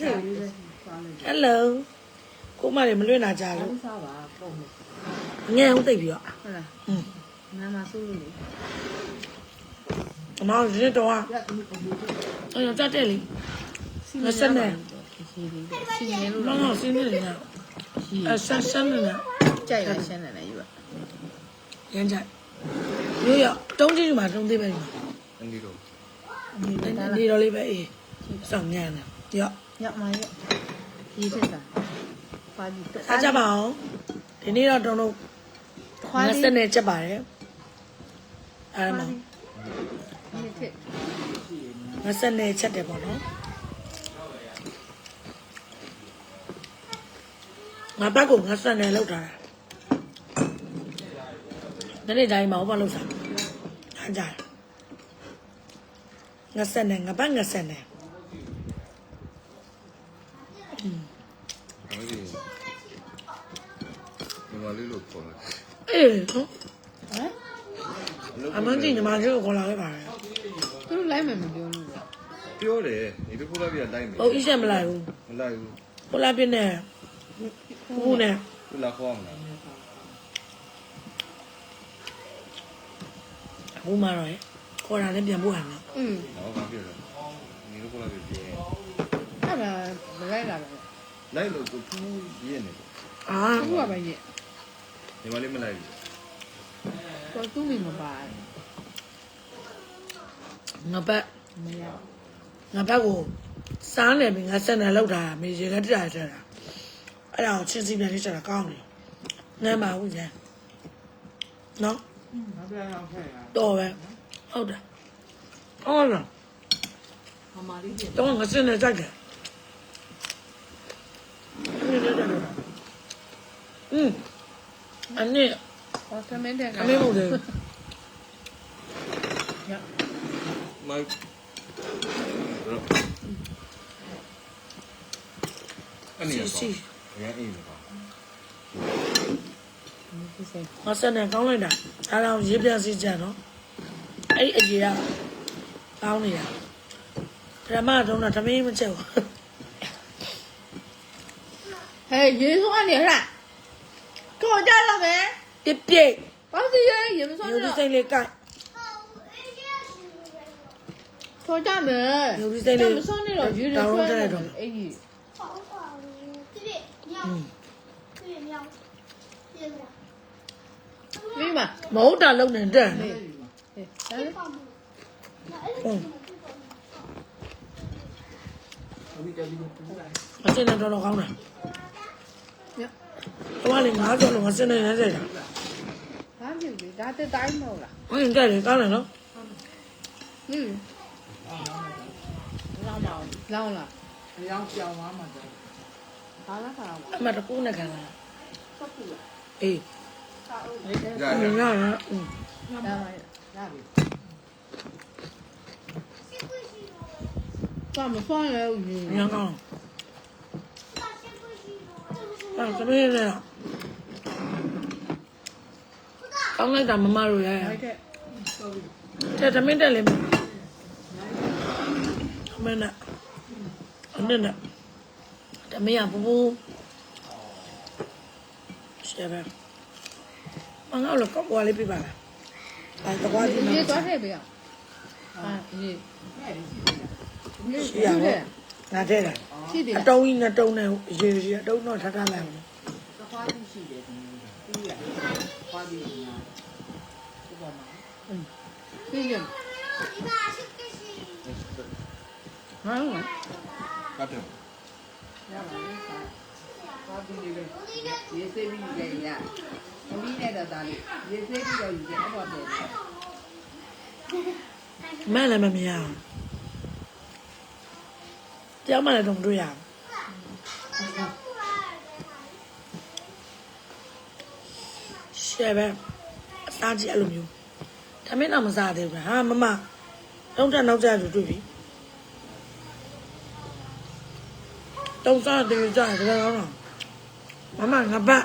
ဟယ်လိုကိုမလေးမလွင့်လာကြလို့စားပါပုံမငယ်အောင်သိပ်ပြီးတော့ဟုတ်လားอืมနာမဆိုးလို့လေအမောင်ရင်းတော့ရသမီးပုံလို့အဲ့တော့တက်တယ်လေစီမံလေးလေးစီမံလို့လောလောစင်းနေတယ်နော်အဆန်းဆန်းနေတယ်ကြိုက်ရရှင်းတယ်လေယူပါရမ်းကြရိုးရတုံးကြည့်ဒီမှာတုံးသေးပဲဒီမှာအန်ဒီတို့နေတော့လေးပဲအေးစောင့်ညံ့တယ်ရော့ ညမရဲ့ရေးထက်တာပါပြီစားကြပါအောင်ဒီနေ့တော့တုံးတို့ခွာငါလေးစက်နဲ့ချက်ပါတယ်အဲ့ဒါမှရေးထက်ငါစက်နဲ့ချက်တယ်ပေါ့နော်ငါဘက်ကငါစက်နဲ့လောက်ထားတာဒီနေ့တိုင်းမှာဘာလို့စားအားကြငါစက်နဲ့ငါဘက်ငါစက်နဲ့ အဲ့ဒီညီမလေးလို့ခေါ်လိုက် အေးနော်ဟမ်အမန်းကြီးညီမလေးကိုခေါ်လာခဲ့ပါတယ်သူတို့လိုက်မယ်မပြောလို့ပြောတယ်ဒီတစ်ခုလိုက်ပြတိုင်းမယ်ဟုတ်အစ်ချက်မလိုက်ဘူးမလိုက်ဘူးကိုလာပြင်းနဲ့ဘူးနဲ့ခုလာခေါ်မှာဘူးမတော့ရခေါ်တာလည်းပြန်ဖို့ဟန်နော်อืมတော့ဘာပြောလဲဒီတစ်ခုလိုက်ပြပြအဲ့ဒါမလိုက်လာပဲလိုက်လို့ကိုထူးရင်းနေတယ်အာသူကပဲရေး ညီမလေးမလိုက်ဘူးတော့သူ့မိမပါငါဘက်မရငါဘက်ကိုစားနေပြီငါစက်နဲ့လောက်တာမေရေကတက်တာတက်တာအဲ့ဒါကိုချင်းစီပြန်လေးချက်တာကောင်းတယ်နမ်းပါဘူးညာနော်ဘာပြောအောင်ဖဲ့ရတော်ပဲဟုတ်တယ်ဟုတ်လားမမလေးပြင်တော့ငါစက်နဲ့ကြိုက်တယ်อืม အနည်းဟောသမင်းတယ်အမေမဟုတ်တယ် Mike. Ja. Ani ya. စီ Ja, ini ya. ငါဆက်နေကောင်းလိုက်တာဒါတော့ရေးပြန်စီကြတော့အဲ့ဒီအကြီးကကောင်းနေတာပထမဆုံးတော့သမီးမချက်ဘူးဟဲ့ရေဆိုးကနေဟဲ့လား ကိုကြရမယ်တစ်ပြေဘာစီရရေမစောညူရဘူးစိတ်လေးကိုက်ထိုးကြမယ်ညူဘူးစိတ်လေးမစောနေတော့ရေတွေဆွဲနေတော့အေးကြီးမိမမဟုတ်တာလုံနေတယ်အစင်းတော့တော့ကောင်းတာ တော့လေငါးကြော်လုံးငါစင်းနဲ့ရမ်းကြတာဘာဖြစ်လဲဒါတက်တိုင်းမဟုတ်လားဟုတ်ရင်ကြတယ်ကောင်းတယ်နော်ဟင်းလောင်းပါလောင်းလားအယောင်ပြောင်းသွားမှာတော့ဘာလားခါတော့အမတကူနဲ့ခံလာဆက်ပူလားအေးရအရင်းရရอืมဒါမှရရပြီဘာမဆွမ်းလဲဦးကြီးညောင်းကောင်း အဲ့သမီးနဲ့ကောင်းလိုက်တာမမတို့ရရဟုတ်ကဲ့တဲ့သမင်းတက်လေမမနဲ့အနနဲ့တမရပူပူရှယ်ပဲမငါ့လောကောက်ွားလေးပြပါလားအဲတကွားဒီရေမှာသွားထည့်ပေးအောင်ဟာရေရေရှိရပါ 那这个，啊，抖音那抖那，是是，抖那啥啥来。嗯，谢谢。嗯。干掉。妈来妈咪呀。 ကြောက်မှလည်းတော့မတွေ့ရအောင်ရှယ်ပဲအစားကြီးအဲ့လိုမျိုးဒါမင်းတော့မစားသေးဘူးဟာမမတုံးတက်နောက်ကျလူတွေ့ပြီတုံးစားတယ်ကြတယ်ဒါကောင်းတော့မမငါဘတ်ငါဘတ်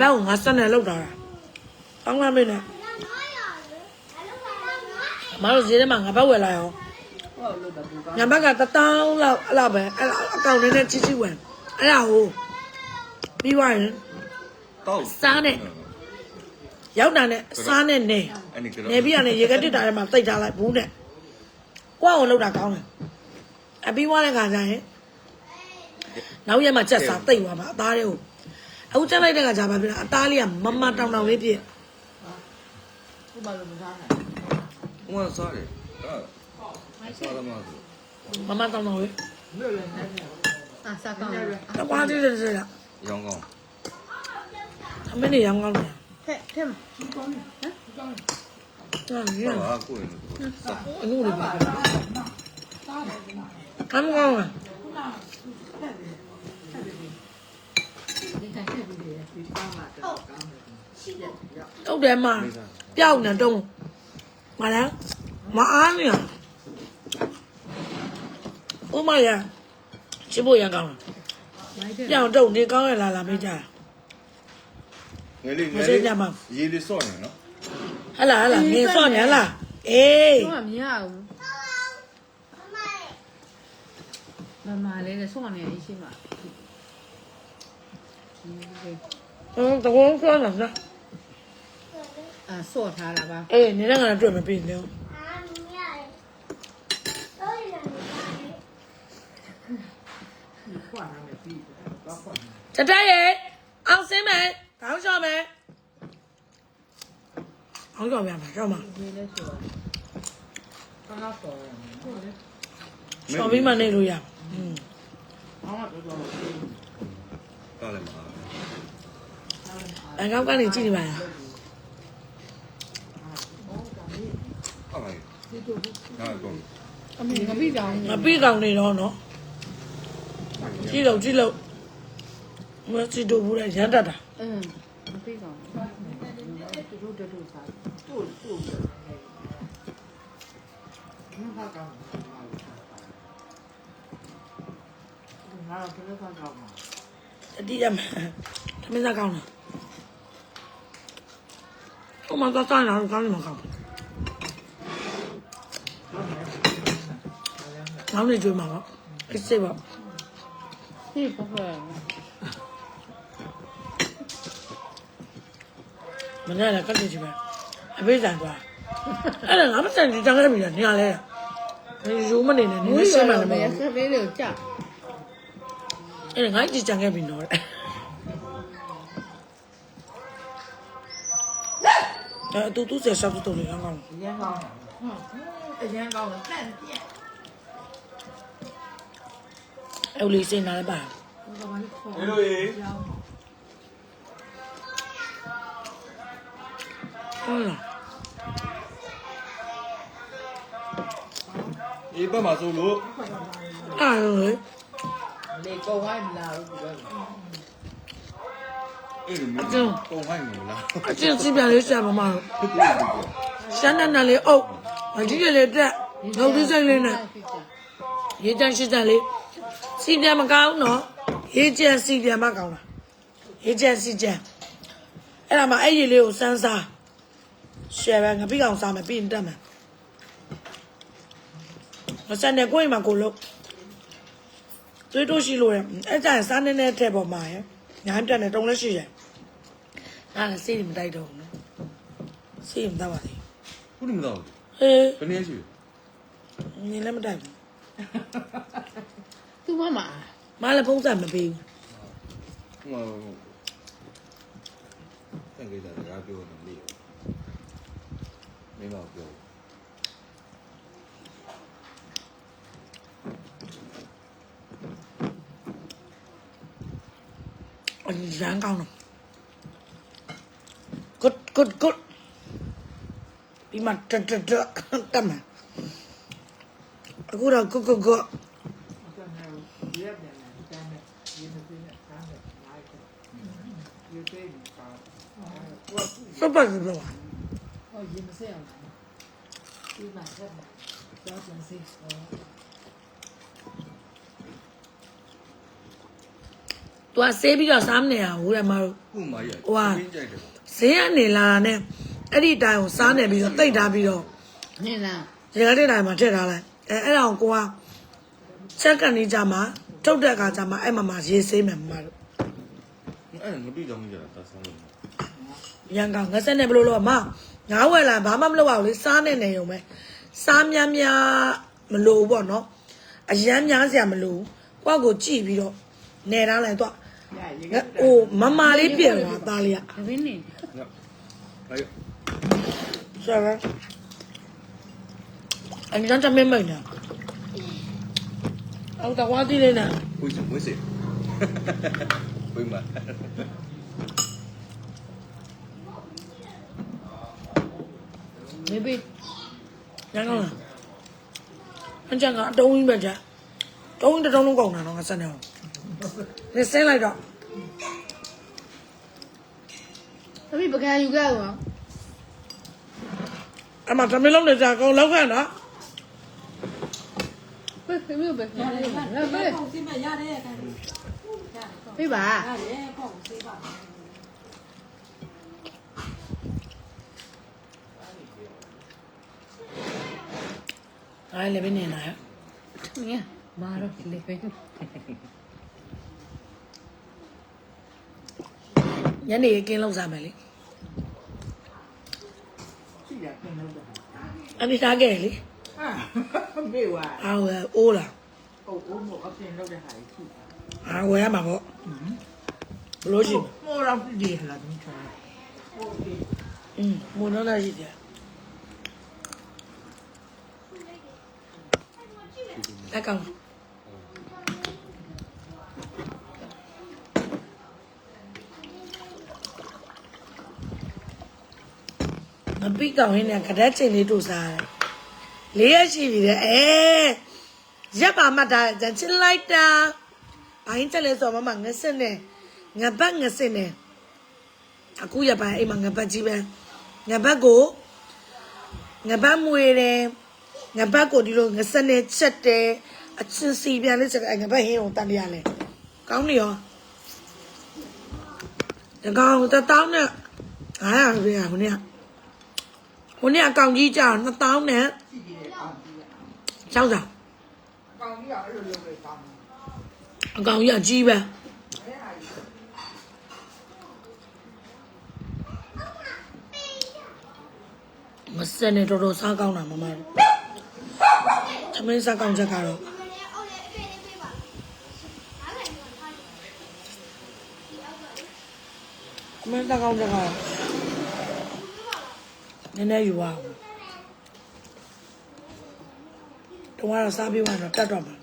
ကိုငါစက်နဲ့လောက်တာကောင်းလားမင်းနဲ့မတို့ဈေးထဲမှာငါဘတ်ဝယ်လာရောဩကိုယ့်လို့တော့ဘူကောင်း ညဘက်ကတတောင်းလောက်အဲ့လောက်ပဲအဲ့လောက်အကောင့်ထဲနဲ့ချီချီဝင်အဲ့ဒါဟိုပြီးသွားရင်တော့စားနဲ့ရောက်တာနဲ့စားနဲ့နေအဲ့ဒီကတော့နေပြီးရတယ်ရေကတစ်တာထဲမှာတိတ်ထားလိုက်ဘူးနဲ့ကိုယ့်အောင်လောက်တာကောင်းတယ်အပြီးသွားတဲ့ခါကျရင်နောက်ရက်မှချက်စားတိတ်သွားပါအသားတွေကိုအခုချက်လိုက်တဲ့ခါကျပါပြီလားအသားလေးကမမတောင်တောင်လေးပြည့်ခုမှလို့မစားနိုင်ဟိုကစားတယ်အဲ့ စားရမှာဆိုမမတောင်တောင်လေးအာစားကောင်းတယ်တကွားသေးတယ်ဆက်ရရောင်းကောင်းအမေနေရောင်းကောင်းတယ်ထက်ထက်မှာဟာဒီဟုတ်ပါကိုယ်လို့အခုလေးပါကမ်းကောင်းလားဒီတိုင်းထည့်ပြီးတယ်ဒီကောင်းမှာတော့ကောင်းတယ်တုတ်တယ်မှာပျောက်နေတော့မလားမအားနေရ ဥမရချစ်ဖို့ရကောင်းလားမိုက်တယ်ပြောင်းတုတ်နေကောင်းရလားလားမေးကြတာငယ်လေးငမယ်စိလေးတ်ကြမှာရေးလေးစော့နေနော်ဟလာဟလာနေစော့နေဟလားအေးတော့မရဘူး妈妈，မမလေးနဲ့ဆော့နေအရှိမဟိုတကောစောလားနော်အာဆော့ထားတာပါအေးနေတဲ့ငါတွေ့မပြီးနေ တယ်တော့ခွာတတရဲ့အောင်စင်းမယ်ခေါင်းလျှော့မယ်ခေါင်းလျှော့ပြမှာလျှော့မှာဒီလဲဆိုတော့ကောင်းတော့ဟုတ်တယ်လျှော့ပြီးမှနေလို့ရอืมအောင်းတော့တော့ကားလည်းမအားအကောက်ကနေကြည့်နေပါလားဟုတ်ပါပြီဟာကောင်းအမေငပိတောင်မပြီးကောင်နေတော့နော် ကြည့်လို့ကြည့်လို့မစီတို့ဘူးလေရမ်းတတ်တာအင်းငပိတောင်သူတို့တို့စားတို့တို့ဘာကောင်းငါတော့ဘယ်လိုကောင်းကောင်းအတိရမယ်သမင်းစားကောင်းလားဟိုမှာသွားစားနေတာကောင်းနေမှာကောင်းကောင်းနေကြွေးမှာပေါ့ကိစ္စပေါ့ ဟေးပေါ့ပေါ့မနေ့ကကတ်နေကြည့်ပဲအဖေးဆိုင်သွားအဲ့ဒါငါမဆိုင်ကြည့်ကြခဲ့ပြီလားနေရလဲယူမနေနဲ့နေမွေးရှရင်းမှတော့လည်းမမယ်ဟုတ်ဆက်လေးတွေကိုကြာအဲ့ဒါငါကြည့်ကြခဲ့ပြီနော်အဲ့တူတူဆက်ဆောက်တူလေးကောင်းကောင်းအရင်ကောင်းအရင်ကောင်းတန့်ပြက် အဲ့လေးစင်လာလည်းပါဟယ်လိုရေဟုတ်လားအေးပတ်မှာဆိုလို့အဲ့လိုလေလေကောဝိုင်းလာလို့ပြောတယ်အဲ့ဒီမျိုးပုံဟိုင်းမလားအချင်းစီပြန်လေးရှာပါမလို့ရှမ်းနန်းလေးအုပ်အကြီးရလေးတက်ငုတ်သီးစိတ်လေးနဲ့ရေးချမ်းရှိချမ်းလေး စီပြန်မကောင်းနော်ရေးချမ်းစီပြန်မကောင်းလားရေးချမ်းစီချမ်းအဲ့ဒါမှအဲ့ရေလေးကိုစမ်းစားရှယ်ပဲငပိကောင်စားမယ်ပြီးရင်တက်မယ်မစတဲ့ကိုယ်မှာကိုလို့တွေးတိုးရှိလို့ရအဲ့ကြရင်စားနေနေတဲ့ပေါ်မှာရညာတက်နေတုံးလက်ရှိရအဲ့ဒါစိတ်မတိုက်တော့ဘူးနော်စိတ်မတော့ပါသေးခုနမတော့ဟေးဘယ်နည်းရှိနေလည်းမတိုက်ဘူး သူ့မမမလည်းပုံစံမပေးဘူးဟိုတန်ကြတာကပြောနေလေမင်းတော့ပြောအရန်ကောင်းတော့ good good good ဒီမှာတတတတက်မှာအခုတော့ good good good ကျွန်တော်ရက်ပြန်တယ်တန်းတယ်ရေမသိနဲ့တန်းတယ်လိုက်တယ်ရေသေးတယ်ပါဟိုက စပတ်စပတ်ဟိုရေမစဲအောင်ဒီမှာဆက်တယ်တော့ပြန်စီဟောသူကဆေးပြီးတော့စားမနေရဘူးတဲ့မတို့ခုမှရဟိုဟာပြင်းကြိုက်တယ်ပေါ့ဈေးကနေလာတာနဲ့အဲ့ဒီတိုင်ကိုစားနေပြီးတော့တိတ်ထားပြီးတော့နင်းလားရေကတဲ့တိုင်မှာထည့်ထားလိုက်အဲအဲ့ဒါကိုကိုကချက်ကန်နေကြမှာထုတ်တဲ့အခါကျမှအဲ့မှာမှရေဆေးမယ်မမတို့အဲ့ငပိကြောင့်ကြတာတဆောင်းလို့ ရန်ကောင်ငဆက်နဲ့ဘလို့လို့မငါးဝယ်လာဘာမှမလုပ်အောင်လေစားနေနေုံပဲစားများများမလို့ဘူးပေါ့နော်အရန်များစရာမလို့ဘူးကိုယ့်ကိုကြည့်ပြီးတော့နေထားလိုက်တော့ရရေငါအိုးမမလေးပြင်သွားသားလေးကတပင်းနေငါအဲ့ဆရာအန်ကြမ်းတမင်းမင်းနာအော်တော့ဝါဒီလေးနာဝိစဝိစဝိမ မေဘေးရန်ကောင်လားအကြံကအတုံးကြီးပဲကြာတုံးတစ်တုံးလုံးကုန်တာတော့ငါစနေအောင်နေစင်းလိုက်တော့သမီးပကံယူခဲ့အောင်အမတမင်းလုံးနေကြကောင်လောက်ခန့်နော်ဘေးသမီးဘေးလာဘေးပုံစီမရတဲ့ကန်ဘေးပါရတယ်ပုံစီပါ အဲ့လည်းပဲနေလာရမင်းမာတော့လေဘေးညနေကင်းလောက်စားမယ်လေရှိရခင်လို့တာအနိထားခဲ့လေအာမေဝါအာဝဲအိုးလာအိုးအိုးမို့အပြင်လောက်တဲ့ဟာကြီးရှိအာဝဲရမှာပေါ့ဘလို့ရှိမမိုးတော့ဒီဟလာတင်ချာอืมမွန်တော့လာရှိတယ် အကောင်မပိကောင်ရင်းနဲ့ကရက်ချိန်လေးတို့စားတယ်လေးရရှိပြီတဲ့အဲရက်ပါမှတ်တာကြချစ်လိုက်တာဘိုင်းချက်လဲဆိုမမငစက်နဲ့ငပတ်ငစက်နဲ့အခုရပါအိမ်မှာငပတ်ကြီးပဲငပတ်ကိုငပတ်မွေတယ် ငပတ်ကိုဒီလိုငစက်နဲ့ချက်တယ်အချင်းစီပြန်လေးချက်အဲငပတ်ဟင်းကိုတန်တရားလဲကောင်းနေရောတကောင်တတောင်းနဲ့900ပြရခုနေ့ကခုနေ့အကောင်ကြီးကြာ2000နဲ့ရှိကြီးတဲ့ကောင်းကြီး6ဆောင်ကောင်းကြီးကအဲ့လိုလုပ်လေကောင်းအကောင်ကြီးအကြီးပဲအဲ့ဟာကြီးမစက်နဲ့တော်တော်စားကောင်းတာမမတို့ သမင်းစားကောင်းချက်ကတော့မမလေးအော်လေအဖေလေးပေးပါအားလည်းဒီမှာထားတယ်ဒီအောက်ကသမင်းစားကောင်းချက်ကတော့နည်းနည်းယူပါဦးတော့ကတော့စားပြီးသွားတော့တတ်တော့မှာ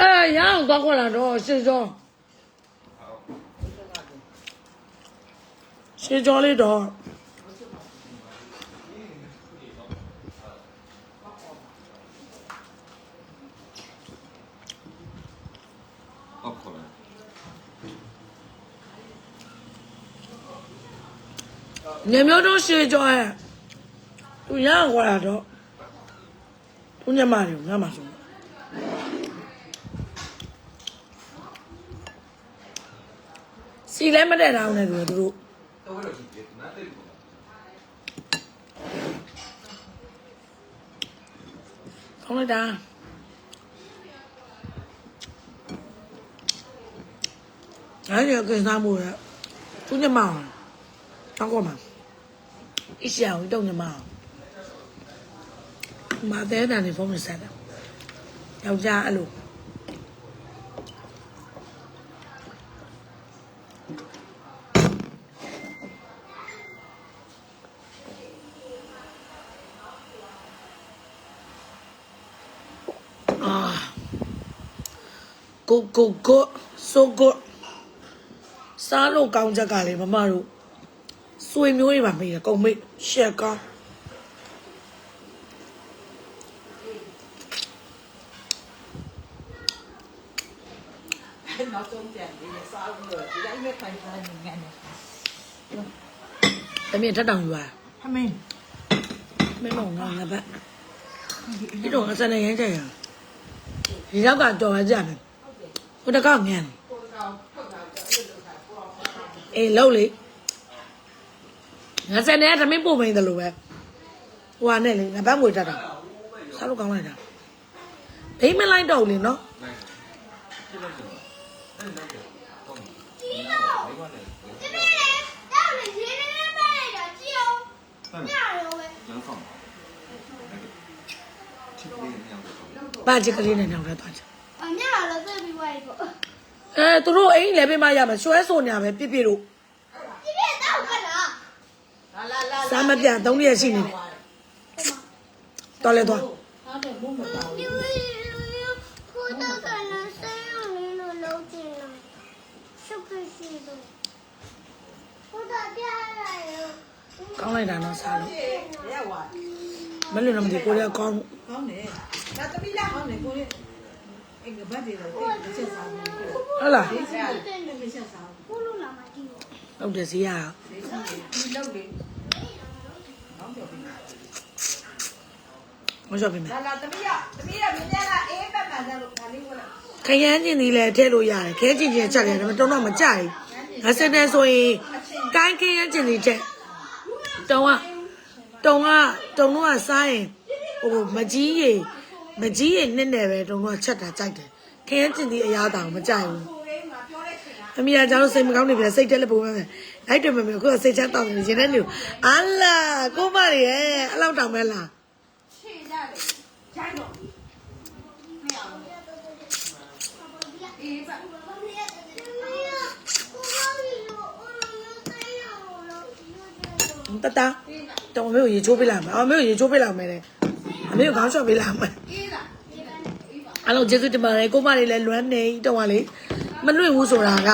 အဲ ရအောင်တော့ခေါ်လာတော့ရှင်းစောရှင်းစောလေးတော့ဟုတ်ခေါ်တယ်ညမျိုးတို့ရှေးကြောရဲ့သူရအောင်ခေါ်လာတော့သူညမတွေငါမှဆို စီလဲမတက်တောင်းနေသူတို့ကောင်းလိုက်တာအဲ့ဒီကိစ္စမို့ရသူညမအောင်တောင်းကောမှာအစ်ရှာဝင်တော့ညမအောင်မသေးတယ်ဖုန်းနဲ့ဆက်တာယောက်ျားအဲ့လို ，go go go so good，စားလို့ကောင်းချက်ကလေမမတို့စွေမျိုးတွေပါမေးတယ်ကုန်မေးရှက်ကောင်းနောက်ဆုံးကြံလေးစားလို့ဒီတိုင်းပဲခိုင်စားနေငန်းနေတမီးထက်တောင်ယူရထမင်းမင်းတော့ငါငါဘက်ဒီတော့အစနေရိုင်းကြရဒီတော့ကတော်ရကြမယ် ကိုတကောက်ငန်းအေးလောက်လေငါစနေသမင်းပို့မိန်တယ်လို့ပဲဟိုဟာနဲ့လေငါဘတ်ငွေတတ်တာဆောက်လို့ကောင်းလိုက်တာဘိမလိုက်တော့လေနော်ပါချက်ကလေးနဲ့နောက်ထပ်သွားချင် ညလာတော့သိပြီးွားရေပေါ့အဲသူတို့အိမ်လည်းပေးမရမယ်ရွှဲဆိုနေရမယ်ပြစ်ပြစ်တို့ဒီနေ့တော့ကလားလာလာလာစားမပြန်သုံးရက်ရှိနေတယ်တော်လဲသွားဟုတ်တယ်ဘုမပါဘူးခိုးတော့ကလားဆဲရလေးလို့လုံးကျင်လာရှုပ်ခရှိတော့ခိုးတော့ပြရရောကောင်းလိုက်တာနော်စားလို့ရက်ဝါမလွတ်တော့မသိကိုလေးကောင်းကောင်းတယ်ဒါတပိလာကောင်းတယ်ကိုလေး အိမ်ကဘတ်တွေလည်းတစ်ချက်စားတယ်ဟုတ်လားဒီချက်တစ်ချက်စားကိုလိုလာမှကြည့်ဟုတ်တယ်ဇီးရဒီလောက်လေးနောက်ပြောပြီးမကြောက်ပြင်မယ်လာလာသမီးရသမီးရမြင်ကြလားအေးပတ်မှန်တယ်လို့ဒါလေးဝင်လာခရမ်းကျင်ဒီလည်းထည့်လို့ရတယ်ခဲကျင်ကျင်ချက်တယ်ဒါပေမဲ့တုံးတော့မကြိုက်ငါစတဲ့ဆိုရင်ကိုင်းခရမ်းကျင်ဒီချက်တုံးကတုံးကတုံးတော့ကစားရင်ဟိုမကြီးရေ မကြီးရေနဲ့နဲ့ပဲတုံးတော့ချက်တာကြိုက်တယ်ခရမ်းကျင်ဒီအရာတောင်မကြိုက်ဘူးအမေကကျွန်တော်စိတ်မကောင်းနေပြန်စိတ်တက်လည်းပုံမှန်ပဲလိုက်တယ်မမေအခုကစိတ်ချတောင်းနေရင်လည်းနေအလာကိုမရေအဲ့လောက်တောင်ပဲလားတတတောင်မေကိုရေချိုးပေးလိုက်မယ်အမေကိုရေချိုးပေးလိုက်မယ်တဲ့ အမေကိုခေါင်းလျှော့ပေးလိုက်မယ်အဲ့လိုကျေးဇူးတင်ပါတယ်ကိုမလေးလည်းလွမ်းနေတောင်ကလေမလွင့်ဘူးဆိုတာက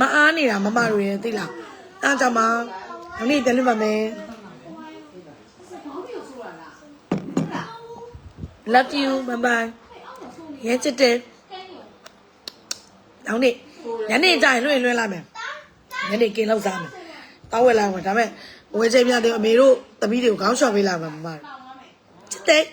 မအားနေတာမမတို့ရဲ့သိလားအားကြောင့်မဒီနေ့ပြန်လွတ်ပါမယ် love you bye bye ရဲချစ်တယ်နောက်နေ့ညနေကျရင်လွင့်လွင့်လာမယ်ညနေကင်းလောက်စားမယ်တောက်ဝဲလာမယ်ဒါပေမဲ့ဝဲချိန်ပြတဲ့အမေတို့သမီးတွေကိုခေါင်းလျှော့ပေးလာမှာမမတို့ ချစ်တယ်